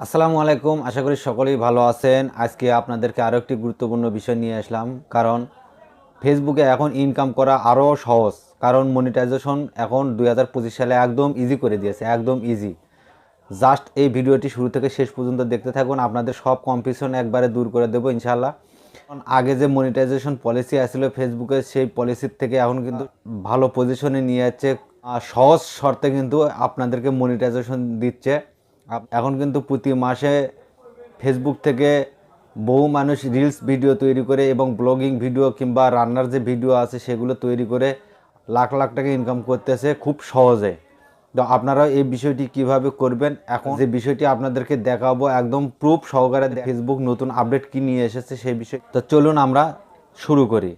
আসসালামু আলাইকুম, আশা করি সকলেই ভালো আছেন। আজকে আপনাদেরকে আরও একটি গুরুত্বপূর্ণ বিষয় নিয়ে আসলাম, কারণ ফেসবুকে এখন ইনকাম করা আরও সহজ, কারণ মনিটাইজেশন এখন দু হাজার পঁচিশ সালে একদম ইজি করে দিয়েছে, একদম ইজি জাস্ট এই ভিডিওটি শুরু থেকে শেষ পর্যন্ত দেখতে থাকুন, আপনাদের সব কম্পিটিশন একবারে দূর করে দেবো ইনশাল্লাহ আগে যে মনিটাইজেশন পলিসি আসছিল ফেসবুকের সেই পলিসির থেকে এখন কিন্তু ভালো পজিশনে নিয়ে যাচ্ছে সহজ শর্তে কিন্তু আপনাদেরকে মনিটাইজেশন দিচ্ছে। এখন কিন্তু প্রতি মাসে ফেসবুক থেকে বহু মানুষ রিলস ভিডিও তৈরি করে এবং ব্লগিং ভিডিও কিংবা রান্নার যে ভিডিও আছে সেগুলো তৈরি করে লাখ লাখ টাকা ইনকাম করতেছে খুব সহজে। তো আপনারা এই বিষয়টি কীভাবে করবেন? এখন যে বিষয়টি আপনাদেরকে দেখাবো একদম প্রুফ সহকারে ফেসবুক নতুন আপডেট কি নিয়ে এসেছে সেই বিষয়। তো চলুন আমরা শুরু করি।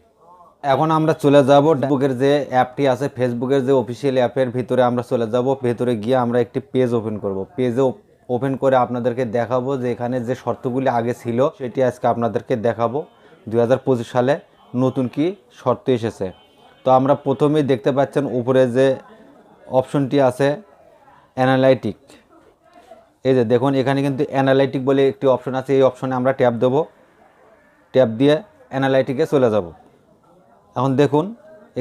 এখন আমরা চলে যাব ফেসবুকের যে অ্যাপটি আছে ফেসবুকের যে অফিসিয়াল অ্যাপের ভিতরে আমরা চলে যাব। ভেতরে গিয়ে আমরা একটি পেজ ওপেন করব। পেজে ওপেন করে আপনাদেরকে দেখাবো যে এখানে যে শর্তগুলি আগে ছিল, সেটি আজকে আপনাদেরকে দেখাবো। দু হাজার পঁচিশ সালে নতুন কি শর্ত এসেছে। তো আমরা প্রথমেই দেখতে পাচ্ছেন উপরে যে অপশনটি আছে অ্যানালাইটিক এই যে দেখুন, এখানে কিন্তু অ্যানালাইটিক বলে একটি অপশন আছে, এই অপশনে আমরা ট্যাপ দেবো। ট্যাপ দিয়ে অ্যানালাইটিকে চলে যাব। এখন দেখুন,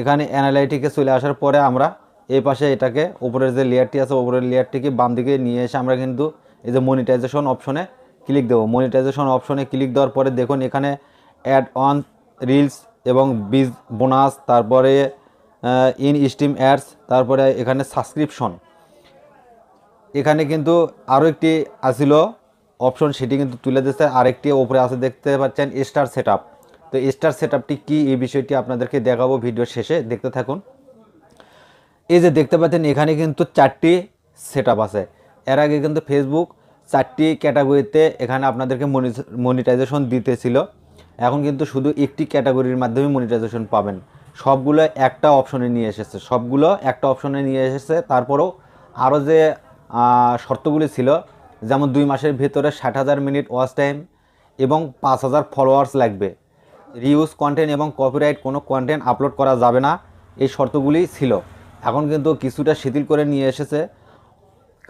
এখানে অ্যানালাইটিকে চলে আসার পরে আমরা এই পাশে এটাকে, উপরের যে লেয়ারটি আছে, উপরের লেয়ারটিকে বাম দিকে নিয়ে এসে আমরা কিন্তু এই যে মনিটাইজেশন অপশনে ক্লিক দেবো। মনিটাইজেশন অপশনে ক্লিক দেওয়ার পরে দেখুন এখানে অ্যাড অন রিলস এবং বিজ বোনাস তারপরে ইন স্টিম অ্যাডস তারপরে এখানে সাবস্ক্রিপশন এখানে কিন্তু আরও একটি আসিল অপশন সেটি কিন্তু তুলে দিচ্ছে আরেকটি ওপরে আছে, দেখতে পাচ্ছেন স্টার সেট তো স্টার সেট আপটি কী, এই বিষয়টি আপনাদেরকে দেখাবো ভিডিওর শেষে। দেখতে থাকুন। এই যে দেখতে পাচ্ছেন, এখানে কিন্তু চারটি সেট আছে। এর আগে কিন্তু ফেসবুক চারটি ক্যাটাগরিতে এখানে আপনাদেরকে মনিটাইজেশন দিতেছিল। এখন কিন্তু শুধু একটি ক্যাটাগরির মাধ্যমে মনিটাইজেশন পাবেন। সবগুলো একটা অপশনে নিয়ে এসেছে। সবগুলো একটা অপশনে নিয়ে এসেছে। তারপরেও আরও যে শর্তগুলি ছিল, যেমন দুই মাসের ভেতরে ষাট হাজার মিনিট ওয়াচ টাইম এবং পাঁচ হাজার ফলোয়ার্স লাগবে। রিউজ কন্টেন্ট এবং কপিরাইট কোনো কন্টেন্ট আপলোড করা যাবে না। এই শর্তগুলি ছিল। এখন কিন্তু কিছুটা শিথিল করে নিয়ে এসেছে।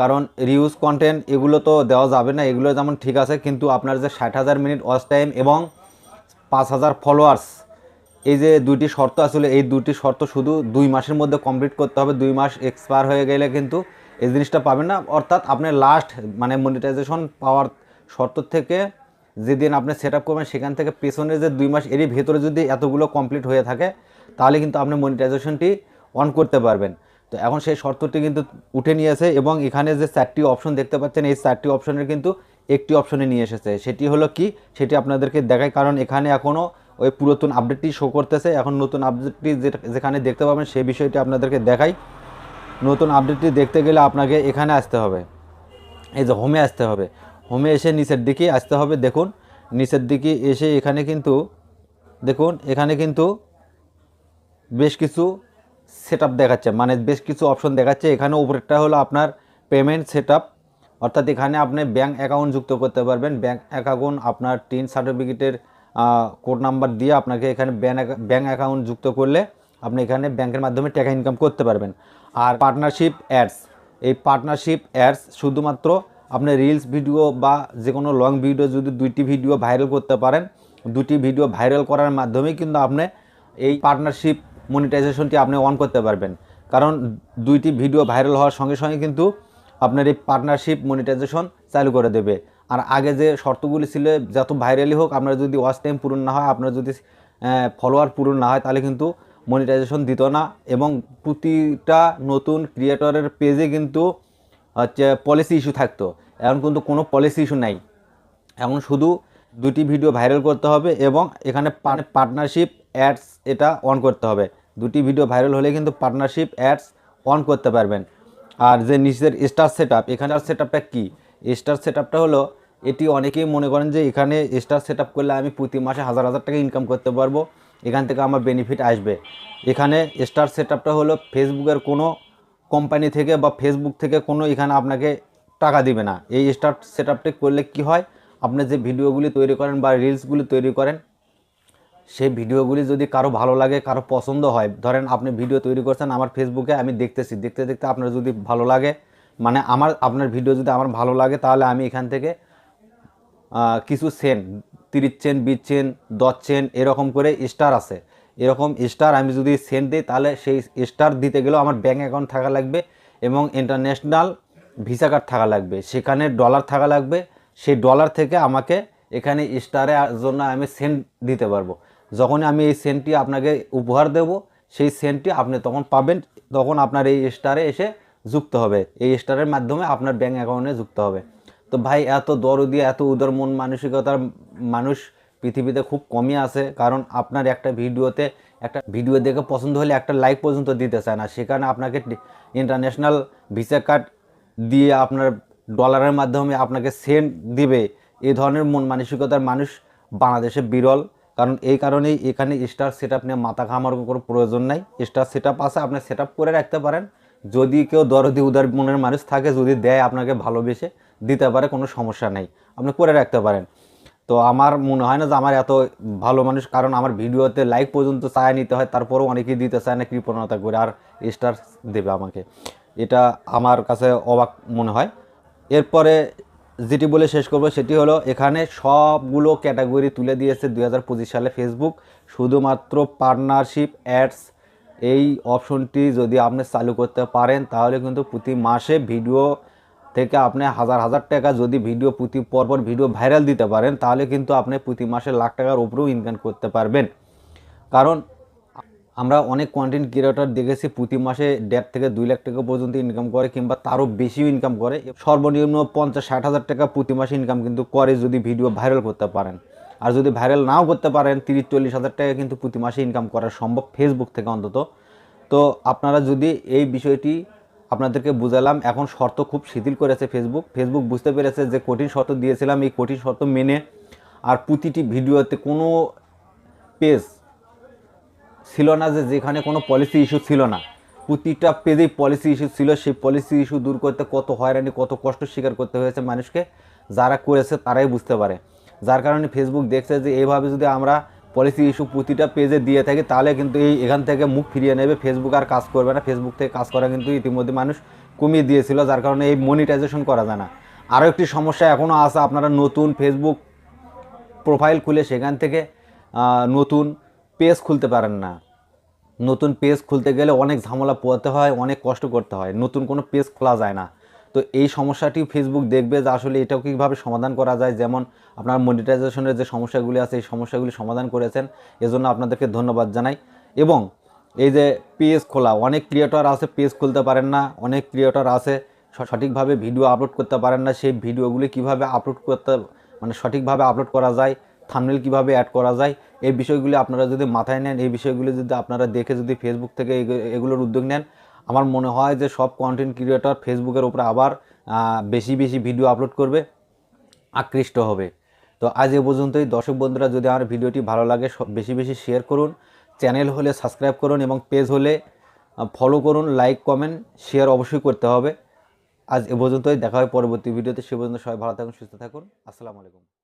কারণ রিউজ কন্টেন্ট এগুলো তো দেওয়া যাবে না, এগুলো যেমন ঠিক আছে, কিন্তু আপনার যে ষাট হাজার মিনিট ওয়াচ টাইম এবং পাঁচ হাজার ফলোয়ার্স এই যে দুইটি শর্ত আসলে, এই দুটি শর্ত শুধু দুই মাসের মধ্যে কমপ্লিট করতে হবে, দুই মাস এক্সপায়ার হয়ে গেলে কিন্তু এই জিনিসটা পাবেন না। অর্থাৎ আপনি লাস্ট মানে মনিটাইজেশন পাওয়ার শর্ত থেকে যেদিন আপনি সেট আপ করবেন, সেখান থেকে পেছনে যে দুই মাস এরই ভেতরে যদি এতগুলো কমপ্লিট হয়ে থাকে, তাহলে কিন্তু আপনি মনিটাইজেশনটি করতে পারবেন। তো এখন সেই শর্তটি কিন্তু উঠে নিয়েছে এবং এখানে যে চারটি অপশন দেখতে পাচ্ছেন, এই চারটি অপশনের কিন্তু একটি অপশনে নিয়ে এসেছে। সেটি হলো কি? সেটি আপনাদেরকে দেখায় কারণ এখানে এখনও ওই পুরাতন আপডেটটি শো করতেছে। এখন নতুন আপডেটটি যেখানে দেখতে পাবেন সেই বিষয়টি আপনাদেরকে দেখাই। নতুন আপডেটটি দেখতে গেলে আপনাকে এখানে আসতে হবে। এই যে হোমে আসতে হবে। হোমে এসে নিচের দিকে আসতে হবে। দেখুন, নিচের দিকে এসে এখানে কিন্তু, দেখুন, এখানে কিন্তু বেশ কিছু সেট দেখাচ্ছে। মানে বেশ কিছু অপশন দেখাচ্ছে। এখানে উপরেরটা হলো আপনার পেমেন্ট সেট অর্থাৎ এখানে আপনি ব্যাঙ্ক অ্যাকাউন্ট যুক্ত করতে পারবেন। ব্যাঙ্ক অ্যাকাউন্ট আপনার টিন সার্টিফিকেটের কোড নাম্বার দিয়ে আপনাকে এখানে ব্যাঙ্ক অ্যাকাউন্ট যুক্ত করলে আপনি এখানে ব্যাংকের মাধ্যমে টাকা ইনকাম করতে পারবেন। আর পার্টনারশিপ অ্যাডস এই পার্টনারশিপ অ্যাডস শুধুমাত্র আপনি রিলস ভিডিও বা যে কোনো লং ভিডিও যদি দুইটি ভিডিও ভাইরাল করতে পারেন, দুটি ভিডিও ভাইরাল করার মাধ্যমেই কিন্তু আপনি এই পার্টনারশিপ মনিটাইজেশনটি আপনি অন করতে পারবেন। কারণ দুইটি ভিডিও ভাইরাল হওয়ার সঙ্গে সঙ্গে কিন্তু আপনার এই পার্টনারশিপ মনিটাইজেশন চালু করে দেবে। আর আগে যে শর্তগুলি ছিল, যত ভাইরালই হোক, আপনার যদি ওয়াচ টাইম পূরণ না হয়, আপনার যদি ফলোয়ার পূরণ না হয়, তাহলে কিন্তু মনিটাইজেশন দিত না। এবং প্রতিটা নতুন ক্রিয়েটরের পেজে কিন্তু হচ্ছে পলিসি ইস্যু থাকতো। এখন কিন্তু কোনো পলিসি ইস্যু নাই। এখন শুধু দুটি ভিডিও ভাইরাল করতে হবে এবং এখানে পার্টনারশিপ অ্যাডস এটা অন করতে হবে। দুটি ভিডিও ভাইরাল হলে কিন্তু পার্টনারশিপ অ্যাডস অন করতে পারবেন। আর যে নিচের স্টার সেট আপ এখানে সেট আপটা কী? স্টার সেট আপটা হলো এটি অনেকেই মনে করেন যে এখানে স্টার সেট আপ করলে আমি প্রতি মাসে হাজার হাজার টাকা ইনকাম করতে পারব এখান থেকে আমার বেনিফিট আসবে। এখানে স্টার সেট আপটা হলো ফেসবুকের কোনো কোম্পানি থেকে বা ফেসবুক থেকে কোনো এখানে আপনাকে টাকা দিবে না। এই স্টার সেট আপটি করলে কী হয়? আপনি যে ভিডিওগুলি তৈরি করেন বা রিলসগুলি তৈরি করেন, সেই ভিডিওগুলি যদি কারও ভালো লাগে, কারও পছন্দ হয়, ধরেন আপনি ভিডিও তৈরি করছেন আমার ফেসবুকে আমি দেখতেছি, দেখতে দেখতে আপনার যদি ভালো লাগে মানে আমার, আপনার ভিডিও যদি আমার ভালো লাগে, তাহলে আমি এখান থেকে কিছু সেন তিরিশ চেন বিশ চেন দশ চেন এরকম করে স্টার আছে। এরকম স্টার আমি যদি সেন্ট দিই, তাহলে সেই স্টার দিতে গেলেও আমার ব্যাঙ্ক অ্যাকাউন্ট থাকা লাগবে এবং ইন্টারন্যাশনাল ভিসা কার্ড থাকা লাগবে, সেখানে ডলার থাকা লাগবে সেই ডলার থেকে আমাকে এখানে স্টারে জন্য আমি সেন্ট দিতে পারব। যখন আমি এই সেন্টটি আপনাকে উপহার দেব, সেই সেন্টটি আপনি তখন পাবেন, তখন আপনার এই স্টারে এসে যুক্ত হবে। এই স্টারের মাধ্যমে আপনার ব্যাঙ্ক অ্যাকাউন্টে যুক্ত হবে। তো ভাই, এত দর দরদি, এত উদার মন, মানসিকতার মানুষ পৃথিবীতে খুব কমই আছে। কারণ আপনার একটা ভিডিওতে, একটা ভিডিও দেখে পছন্দ হলে একটা লাইক পর্যন্ত দিতে চায় না। সেখানে আপনাকে ইন্টারন্যাশনাল ভিসা কার্ড দিয়ে আপনার ডলারের মাধ্যমে আপনাকে সেন্ট দিবে। এই ধরনের মন মানসিকতার মানুষ বাংলাদেশে বিরল। কারণ এই কারণেই এখানে স্টার সেট আপ নিয়ে মাথা ঘামার কোনো প্রয়োজন নাই। স্টার সেট আপ আছে, আপনি সেট আপ করে রাখতে পারেন। যদি কেউ দরদি উদার মনের মানুষ থাকে, যদি দেয় আপনাকে ভালোবেসে, দিতে পারে, কোনো সমস্যা নেই। আপনি করে রাখতে পারেন। তো আমার মনে হয় না যে আমার এত ভালো মানুষ, কারণ আমার ভিডিওতে লাইক পর্যন্ত চায় নিতে হয়, তারপরেও অনেকেই দিতে চায় না, কৃপণতা করে আর স্টার দেবে আমাকে। এটা আমার কাছে অবাক মনে হয়। এরপরে যেটি বলে শেষ করব, সেটি হলো এখানে সবগুলো ক্যাটাগরি তুলে দিয়েছে দু হাজার পঁচিশ সালে ফেসবুক। শুধুমাত্র পার্টনারশিপ, অ্যাডস, এই অপশনটি যদি আপনি চালু করতে পারেন, তাহলে কিন্তু প্রতি মাসে ভিডিও থেকে আপনি হাজার হাজার টাকা যদি ভিডিও প্রতি পরপর ভিডিও ভাইরাল দিতে পারেন, তাহলে কিন্তু আপনি প্রতি মাসে লাখ টাকার উপরেও ইনকাম করতে পারবেন। কারণ আমরা অনেক কন্টেন্ট ক্রিয়েটর দেখেছি প্রতি মাসে দেড় থেকে দুই লাখ টাকা পর্যন্ত ইনকাম করে কিংবা তারও বেশিও ইনকাম করে। সর্বনিম্ন পঞ্চাশ ষাট হাজার টাকা প্রতি মাসে ইনকাম কিন্তু করে যদি ভিডিও ভাইরাল করতে পারেন। আর যদি ভাইরাল নাও করতে পারেন, তিরিশ, চল্লিশ হাজার টাকা কিন্তু প্রতি মাসে ইনকাম করা সম্ভব ফেসবুক থেকে অন্তত। তো আপনারা যদি এই বিষয়টি আপনাদেরকে বুঝালাম, এখন শর্ত খুব শিথিল করেছে ফেসবুক ফেসবুক বুঝতে পেরেছে যে কঠিন শর্ত দিয়েছিলাম, এই কঠিন শর্ত মেনে আর প্রতিটি ভিডিওতে কোনো পেজ ছিল না যে যেখানে কোনো পলিসি ইস্যু ছিল না। প্রতিটা পেজেই পলিসি ইস্যু ছিল, সেই পলিসি ইস্যু দূর করতে কত হয়রানি, কত কষ্ট স্বীকার করতে হয়েছে মানুষকে, যারা করেছে তারাই বুঝতে পারে। যার কারণে ফেসবুক দেখছে যে এইভাবে যদি আমরা পলিসি ইস্যু প্রতিটা পেজে দিয়ে থাকি, তাহলে কিন্তু এই এখান থেকে মুখ ফিরিয়ে নেবে। ফেসবুক আর কাজ করবে না। ফেসবুক থেকে কাজ করা কিন্তু ইতিমধ্যে মানুষ কমিয়ে দিয়েছিল, যার কারণে এই মনিটাইজেশন করা যায় না। আরও একটি সমস্যা এখনও আছে, আপনারা নতুন ফেসবুক প্রোফাইল খুলে সেখান থেকে নতুন পেজ খুলতে পারেন না। নতুন পেজ খুলতে গেলে অনেক ঝামেলা পোয়াতে হয়, অনেক কষ্ট করতে হয়। নতুন কোনো পেজ খোলা যায় না। তো এই সমস্যাটি ফেসবুক দেখবে যে আসলে এটাও কীভাবে সমাধান করা যায়। যেমন আপনার মনিটাইজেশনের যে সমস্যাগুলি আছে, এই সমস্যাগুলি সমাধান করেছেন। এজন্য আপনাদেরকে ধন্যবাদ জানাই। এবং এই যে পেজ খোলা, অনেক ক্রিয়েটর আছে, পেজ খুলতে পারেন না। অনেক ক্রিয়েটর আছে সঠিকভাবে ভিডিও আপলোড করতে পারেন না। সেই ভিডিওগুলি কীভাবে আপলোড করতে মানে সঠিকভাবে আপলোড করা যায় থামনেল কীভাবে অ্যাড করা যায়, এই বিষয়গুলি আপনারা যদি মাথায় নেন, এই বিষয়গুলি যদি আপনারা দেখে যদি ফেসবুক থেকে এগুলোর উদ্যোগ নেন, আমার মনে হয় যে সব কন্টেন্ট ক্রিয়েটর ফেসবুকের উপরে আবার বেশি বেশি ভিডিও আপলোড করবে, আকৃষ্ট হবে। তো আজ এ পর্যন্তই। দর্শক বন্ধুরা, যদি আমার ভিডিওটি ভালো লাগে বেশি বেশি শেয়ার করুন চ্যানেল হলে সাবস্ক্রাইব করুন এবং পেজ হলে ফলো করুন লাইক কমেন্ট শেয়ার অবশ্যই করতে হবে। আজ এ পর্যন্তই। দেখা হয় পরবর্তী ভিডিওতে। সে পর্যন্ত সবাই ভালো থাকুন, সুস্থ থাকুন। আসসালামু আলাইকুম।